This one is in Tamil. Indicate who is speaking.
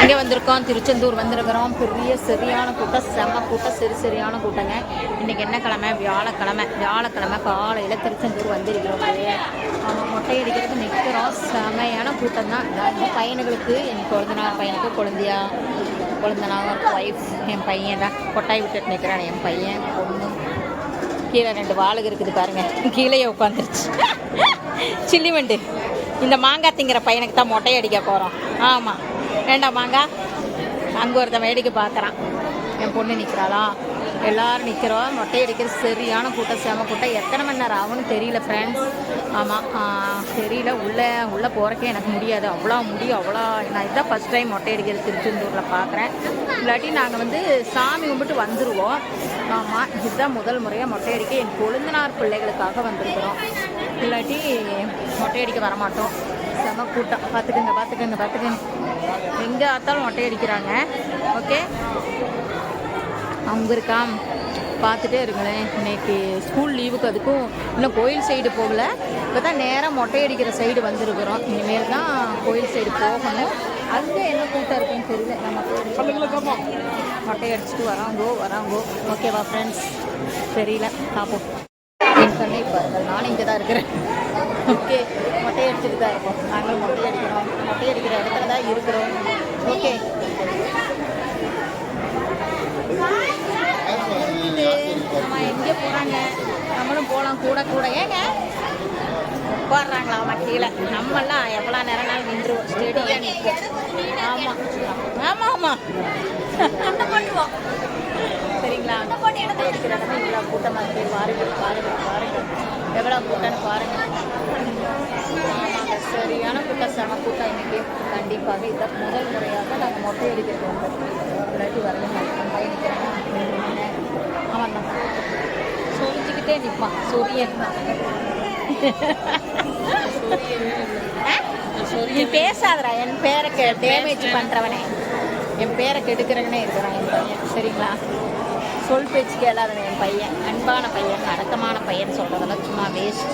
Speaker 1: இங்கே வந்திருக்கோம் திருச்செந்தூர் வந்திருக்கிறோம். பெரிய சரியான கூட்டம் செம கூட்டம் சரி சரியான கூட்டங்க. இன்னைக்கு என்ன கிழமை? வியாழக்கிழமை. வியாழக்கிழமை காலையில் திருச்செந்தூர் வந்திருக்கிறோம் ஆமாம் மொட்டை அடிக்கிறதுக்கு நிற்கிறோம் செமையான கூட்டம் தான் இந்த பையனுங்களுக்கு என் குழந்தனார் பையனுக்கு குழந்தையா குழந்தனார் ஒய்ஃப் என் பையன் தான். கொட்டாய் விட்டுட்டு நிற்கிறான் என் பையன். பொண்ணு. கீழே ரெண்டு வாளுக இருக்குது பாருங்கள் கீழே உட்காந்துருச்சு. சில்லி வண்டு இந்த மாங்காய் திங்கிற பையனுக்கு தான் மொட்டை அடிக்க போகிறோம் ஆமாம் வேண்டாம் வாங்க அங்கே ஒருத்தன் வேடிக்கை பார்க்குறான் என் பொண்ணு நிற்கிறாளா எல்லாரும் நிற்கிறோம் மொட்டை அடிக்கிற சரியான கூட்டம் செம கூட்டம். எத்தனை மணி நேரம் ஆகும்னு தெரியல ஃப்ரெண்ட்ஸ் ஆமாம் தெரியல. உள்ளே உள்ளே போகிறக்கே எனக்கு முடியாது. அவ்வளோ முடியும் அவ்வளோ நான் இதுதான் ஃபஸ்ட் டைம் மொட்டை அடிக்கிறது திருச்செந்தூரில் பார்க்குறேன் இல்லாட்டி நாங்கள் வந்து சாமி கும்பிட்டு வந்துடுவோம் ஆமாம் இதுதான் முதல் முறையாக மொட்டை அடிக்க என் கொழுந்தனார் பிள்ளைகளுக்காக வந்திருக்கிறோம். இல்லாட்டி மொட்டை அடிக்க வரமாட்டோம். செம கூட்டம். பார்த்துக்கங்க பார்த்துக்கங்க பார்த்துக்கங்க எங்கே பார்த்தாலும் மொட்டை அடிக்கிறாங்க. ஓகே அவங்க இருக்கா பார்த்துட்டே இருங்களேன். இன்னைக்கு ஸ்கூல் லீவுக்கு அதுக்கும் இன்னும் கோயில் சைடு போகல. இப்போ தான் நேராக மொட்டை அடிக்கிற சைடு வந்திருக்கிறோம். இனிமேல் தான் கோயில் சைடு போகணும். அங்கே என்ன கூட்டம் இருக்குன்னு தெரியல. நம்ம மொட்டை அடிச்சுட்டு வராங்கோ வராங்கோ. ஓகேவா ஃப்ரெண்ட்ஸ் தெரியல. பார்ப்போம். என் கண்ணை பாருங்கள் நானும் இங்கே தான் இருக்கிறேன். ஓகே. மொட்டை அடிச்சுட்டு தான் இருக்கோம். நாங்களும் மொட்டை அடிக்கிறோம். மொட்டை அடிக்கிற இடத்துல தான் இருக்கிறோம். ஓகே. நம்ம எங்கே போகிறாங்க நம்மளும் போகலாம் கூட கூட. ஏங்க? உட்காடுறாங்களா அவன் கீழே? நம்மெல்லாம் எவ்வளோ நேரம் நாள் நின்றுவோம். ஸ்டேடியம் நிற்போம். ஆமாம் ஆமாம் ஆமாம் பண்ணுவோம் சரிங்களா இருக்கிற இடமே இவ்வளோ கூட்டமாக இருக்குது பாருங்கள் பாருங்கள் பாருங்கள் எவ்வளோ கூட்டம்னு பாருங்கள் ஆமாங்க சரியான கூட்டம் செம கூட்டம் இன்னைக்கு கண்டிப்பாக இதை முதல் முறையாக நாங்கள் மொட்டை அடிக்கிறது வந்து இல்லாட்டி வரல பயணிக்கிறேன் அவன் தான் நிற்பான் சூரியன். தான் நீ பேசாதடா என் பேரை டேமேஜ் பண்ணுறவனே என் பேரை கெடுக்கிறவனே இருக்கிறான் என் பையன். சரிங்களா? சொல் பேச்சு கேளாதவன் என் பையன் அன்பான பையன் அடக்கமான பையன் சொல்கிறதெல்லாம் சும்மா வேஸ்ட்